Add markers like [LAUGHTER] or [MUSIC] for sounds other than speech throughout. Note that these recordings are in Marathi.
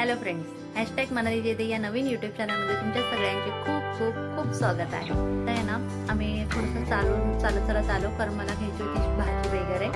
हॅलो फ्रेंड्स हॅशटॅग मनाली जेदे या नवीन युट्यूब चॅनलमध्ये तुमच्या सगळ्यांचे खूप खूप खूप स्वागत आहे. तर आहे ना आम्ही थोडंसं चालून चालत चालत आलो कारण मला घ्यायची होती भाजी वगैरे.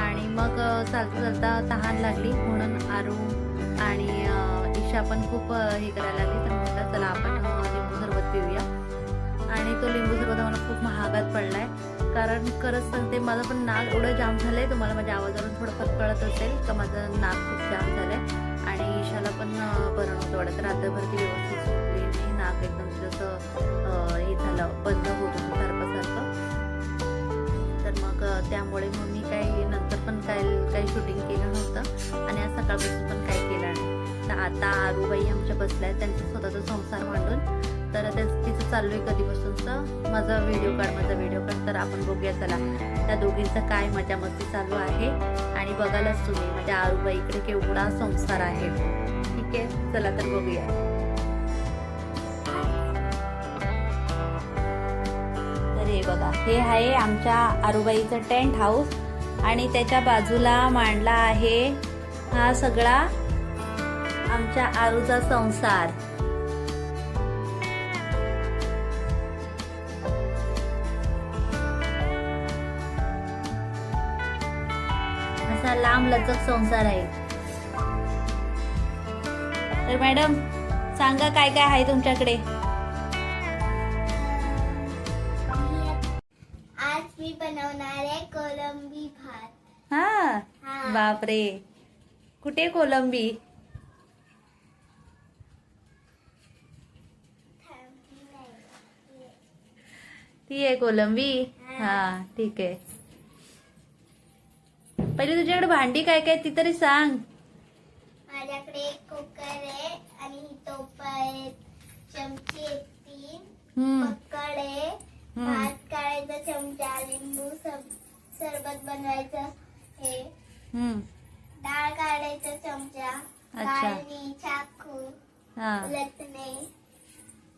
आणि मग चालता चालता तहान लागली. म्हणून आरू आणि अं, ईशा पण खूप हे करायला लागली. तर म्हटलं चला आपण लिंबू सरबत पिऊया. आणि तो लिंबू सरबत मला खूप महागात पडला आहे कारण खरंच सांगते माझं पण नाक एवढं जाम झालं आहे तुम्हाला माझ्या आवाजावरून थोडंफार कळत असेल तर माझं नाक खूप जाम झालं आहे ईशाला पण बरं नव्हतं वाटत. रात्रभर ती व्यवस्थित झोपली नाही नाक एकदम जसं हे झालं बंद होत होतं सारखं सारखं तर मग त्यामुळे मग मी काही नंतर पण काय काही शूटिंग केलं नव्हतं आणि आज सकाळपासून पण काही केलं नाही. तर आता आरूबाई आमच्या बसल्या आहेत त्यांचा स्वतःचा संसार मांडून तर त्याच तिचं चालू आहे कधीपासूनचं. माझा व्हिडिओ काढ माझा व्हिडिओ काढ. तर आपण बघूया चला. त्या दोघींचं काय मजा मस्ती चालू आहे आणि बघायलाच तुम्ही म्हणजे माझ्या आरूबाईकडे केवढा संसार आहे. ठीक आहे? चला तर बघूया. हे बघा हे आहे आमच्या आरुबाईचं टेंट हाऊस आणि त्याच्या बाजूला मांडला आहे हा सगळा आमच्या आरूचा संसार. असा लांब लचक संसार आहे. तर मॅडम सांगा काय काय आहे तुमच्याकडे? आज मी बनवणार आहे कोलंबी भात. हा? हा. बापरे. कुठे कोलंबी? ती आहे कोलंबी? हा ठीक आहे. पहिले तुझ्याकडे भांडी काय काय ती तरी सांग. माझ्याकडे एक कुकर आहे आणि ही टोप आहे. चमचे तीन हम्म. पक्कड आहे. हम्म. भात काढायचा चमचा लिंबू सब- सरबत बनवायचं हे. हम्म. डाळ काढायचा चमचा. अच्छा. चाकू हा. लटणे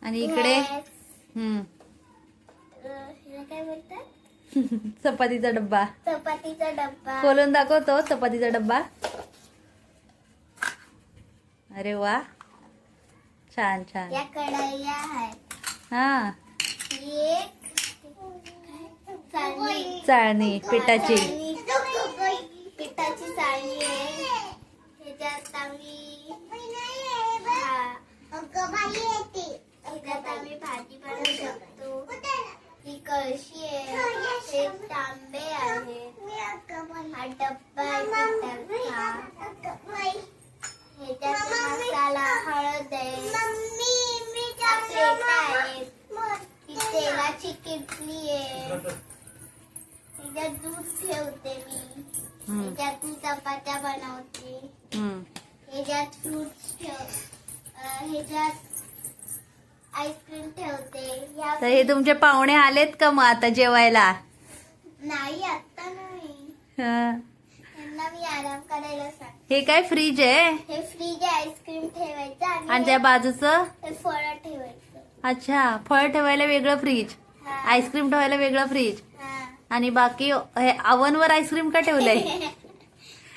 आणि इकडे? हम्म. अं, हिला काय बोलतात? चपातीचा डब्बा. चपातीचा डब्बा. खोलून दाखवतो चपातीचा डब्बा. अरे वा. छान छान. या कढया आहेत. हा. ही एक. चाळणी. चाळणी पिठाची. चाळणी, पिठाची चाळणी आहे. ह्याच्यात आम्ही हा, ह्याच्यात आम्ही भाजी बनवू शकतो. ही कळशी बनवते. ह्याच्यात फ्रुट्स ठेव ह्याच्यात आईस्क्रीम ठेवते. या तर हे तुमचे पाहुणे आलेत का मग आता जेवायला? नाही आता नाही. हा. त्यांना मी आराम करायला सांग हे काय फ्रीज आहे? हे फ्रीज आईस्क्रीम ठेवायचं आणि आणि त्या बाजूचं? हे फळं ठेवायचं. अच्छा फळ ठेवायला वेगळं फ्रीज हा. आईस्क्रीम ठेवायला वेगळं फ्रीज हा. आणि बाकी हे अवनवर आईस्क्रीम का ठेवलंय? [LAUGHS]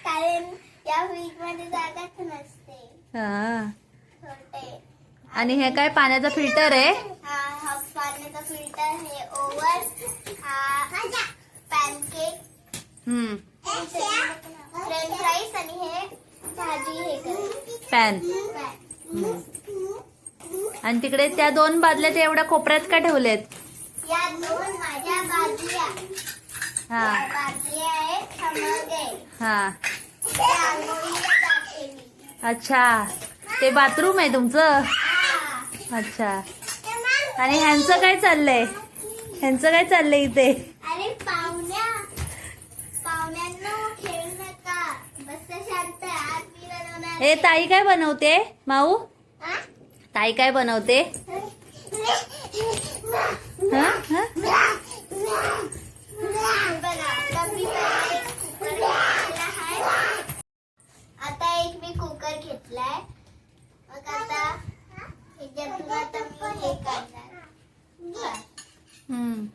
कारण या फ्रीजमध्ये जागाच नसते. हा. छोटे आणि हे काय पाण्याचं फिल्टर आहे? हा हा पाण्याचा फिल्टर हे ओव्हन हा पॅनकेक हम्म. फ्रेंच फ्राईज आणि हे भाजी हे करायचं. Pan pan. आणि तिकडे त्या दोन बादल्या त्या एवढ्या कोपऱ्यात का ठेवलेत? या दोन माझ्या बाजल्या हा. आहेत हा आहे हा. अच्छा. ते बाथरूम आहे तुमचं. अच्छा. आणि ह्यांचं काय चाललंय? ह्यांचं काय चाललंय इथे? हे ताई काय बनवते? माऊ? ताई काय बनवते? [LAUGHS] हा? हा? [LAUGHS] बघा आता मी पहिला एक कुकर घेतलेला आहे आता एक मी कुकर घेतलाय मग आता ह्याच्यातून आता मी हे करणार हम्म.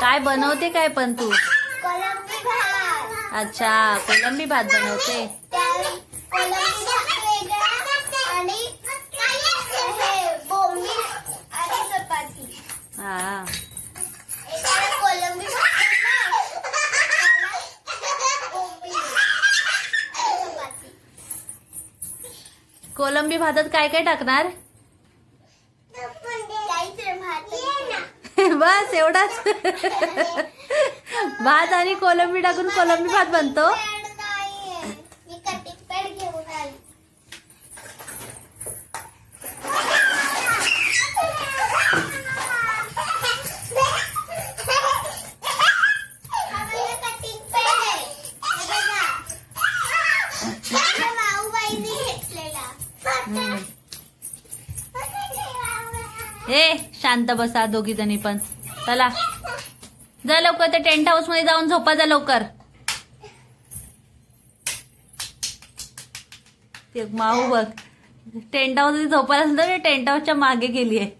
काय बनवते काय पण तू? कोलंबी भात. अच्छा कोलंबी भात बनवते. हे बोंबील आणि चपाती हा एकाला कोलंबी भात बनणार, एकाला बोंबील आणि चपाती कोलंबी भातात काय काय टाकणार? [LAUGHS] बस एवढाच. [LAUGHS] भात आणि कोलंबी टाकून कोलंबी भात बनतो पॅड नाहीये. मी कटिंग पॅड घेऊन आली हा माझा cutting pad आहे. हे बघा. माझ्या माऊबाईने घेतलेला. हम्म. हे शांत बसा दोघी जणी पण. चला. जा लवकर त्या टेंट हाऊसमध्ये जाऊन झोपा जा लवकर. ते माऊ बघ. टेंट हाऊस झोपायला सुद्धा तर टेंट हाऊसच्या मागे गेलीये.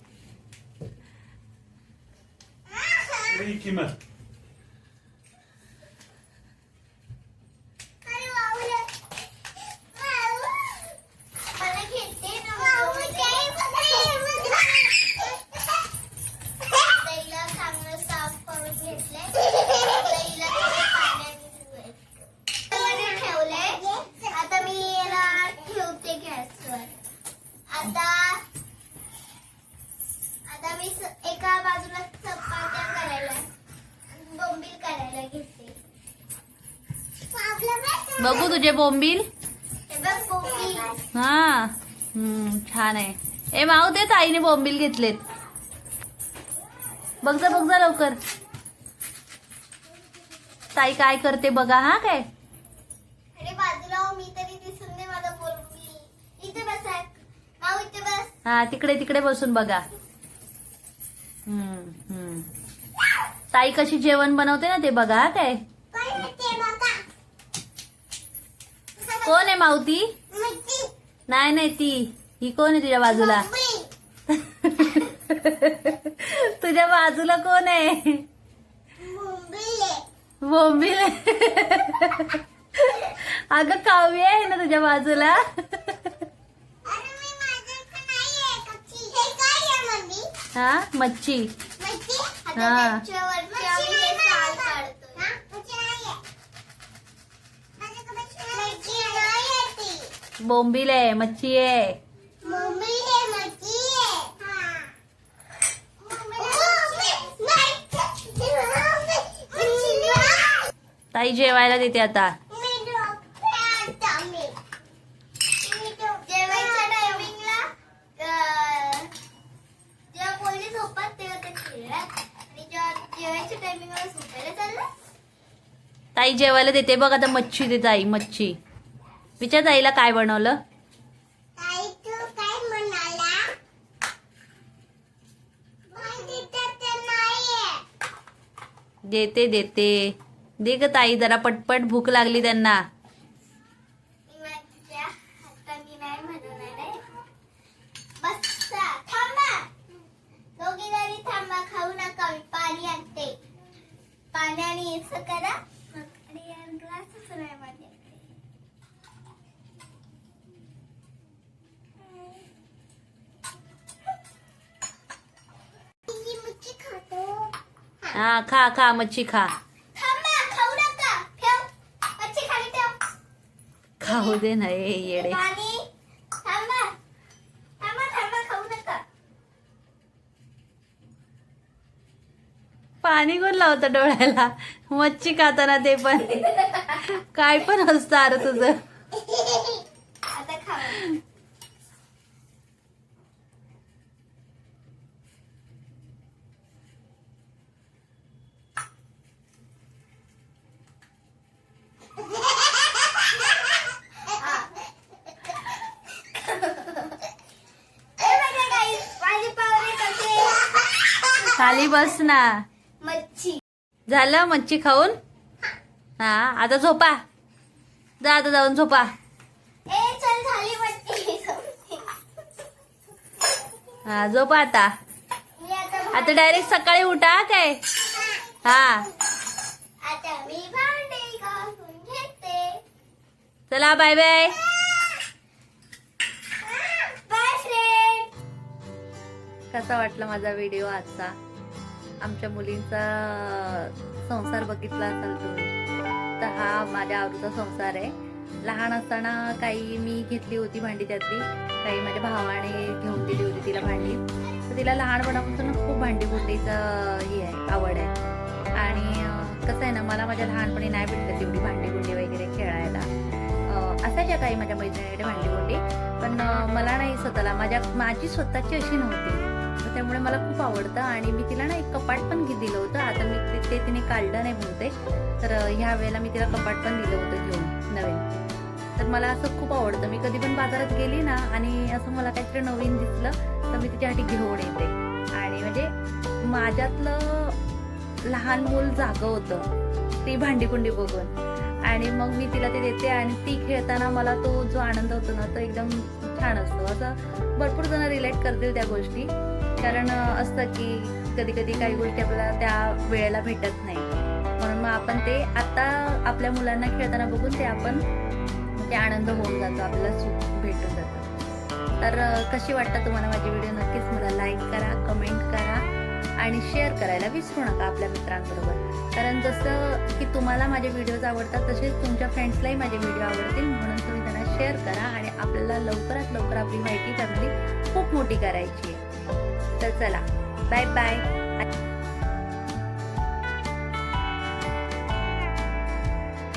बघू तुझे बोंबील. हे छान आहे. ए माऊ तेच आईने बोंबील घेतलेत. बघ जा बघ जा लवकर. ताई काय करते बघा हा काय? हो, हा तिकडे तिकडे बसून बघा. हम्म, हम्म. ताई कशी जेवण बनवते ना ते बघा हा काय? कोण आहे मावती? नाही नाही ती. ही कोण आहे तुझ्या बाजूला? [LAUGHS] तुझ्या बाजूला कोण आहे? बोंबील [LAUGHS] अगं काव्य आहे ना तुझ्या बाजूला? हा मच्छी. हा. बोंबील आहे मच्छी आहे ताई जेवायला देते आता ताई जेवायला देते बघ आता मच्छी दे ताई मच्छी विचार ताईला काय बनवलं? देते देते. दे ग ताई जरा पटपट भूक लागली त्यांना मी माझ्या हाताने नाही म्हणणार आहे बस्सा थांबा दोघी जणी थांबा खाऊ नका मी पाणी आणते पाण्याने असं करा आणि यार ग्लासच नाही माझ्याकडे मच्छी खातो हा खा खा मच्छी खा खाऊ दे ना येडे पाणी कोण लावतं डोळ्याला मच्छी खाताना ते पण काय पण असतं अरे तुझं आता खाऊ माझी पावरे कसे खाली बस ना. मच्छी. झालं मच्छी खाऊन? हा. आता झोपा. जा आता जाऊन झोपा. ए चल झाली मच्छी. हा झोपा आता. आता डायरेक्ट सकाळी उठा काय? हा. चला बाय बाय कसा वाटला माझा व्हिडिओ आजचा? आमच्या मुलींचा संसार बघितला असाल तुम्ही तर हा माझ्या आवडीचा संसार आहे. लहान असताना काही मी घेतली होती भांडी त्यातली काही माझ्या भावाने घेऊन दिली होती तिला भांडी. तर तिला लहानपणापासून खूप भांडी कुंडीचं हे आहे आवड आहे. आणि कसं आहे ना मला माझ्या लहानपणी नाही भेटलं तेवढी भांडी कुंडी वगैरे खेळायला. असायच्या काही माझ्या मैत्रिणीकडे भांडी कुंडी पण मला नाही स्वतःला माझ्या माझी स्वतःची अशी नव्हती. मला खूप आवडतं आणि मी तिला ना एक कपाट पण दिलं होतं. आता मी ते- तिने काढलं नाही म्हणते. तर ह्या वेळेला मी तिला कपाट पण दिलं होतं घेऊन नवीन. तर मला असं खूप आवडतं. मी कधी पण बाजारात गेली ना आणि असं मला काहीतरी नवीन दिसलं तर मी तिच्यासाठी घेऊन येते. आणि म्हणजे माझ्यातलं लहान मूल जागं होतं. ती भांडीकुंडी बघून. आणि मग मी तिला ते देते आणि ती खेळताना मला तो जो आनंद होतो ना तो एकदम छान असतो. असं भरपूर जण रिलेट करतील त्या गोष्टी. कारण असतं की कधी कधी काही गोष्टी आपल्याला त्या वेळेला भेटत नाही. म्हणून मग आपण ते आता आपल्या मुलांना खेळताना बघून ते आपण ते आनंद होऊन जातो आपल्याला सुख भेटून जातं. तर कशी वाटतं तुम्हाला माझी व्हिडिओ? नक्कीच मला लाईक करा कमेंट करा आणि शेअर करायला विसरू नका आपल्या मित्रांबरोबर. कारण जसं की तुम्हाला माझे व्हिडिओज आवडतात तसेच तुमच्या फ्रेंड्सलाही माझे व्हिडिओ आवडतील. म्हणून तुम्ही त्यांना शेअर करा आणि आपल्याला लवकरात लवकर आपली माहिती फॅमिली खूप मोठी करायची आहे. तर चला बाय बाय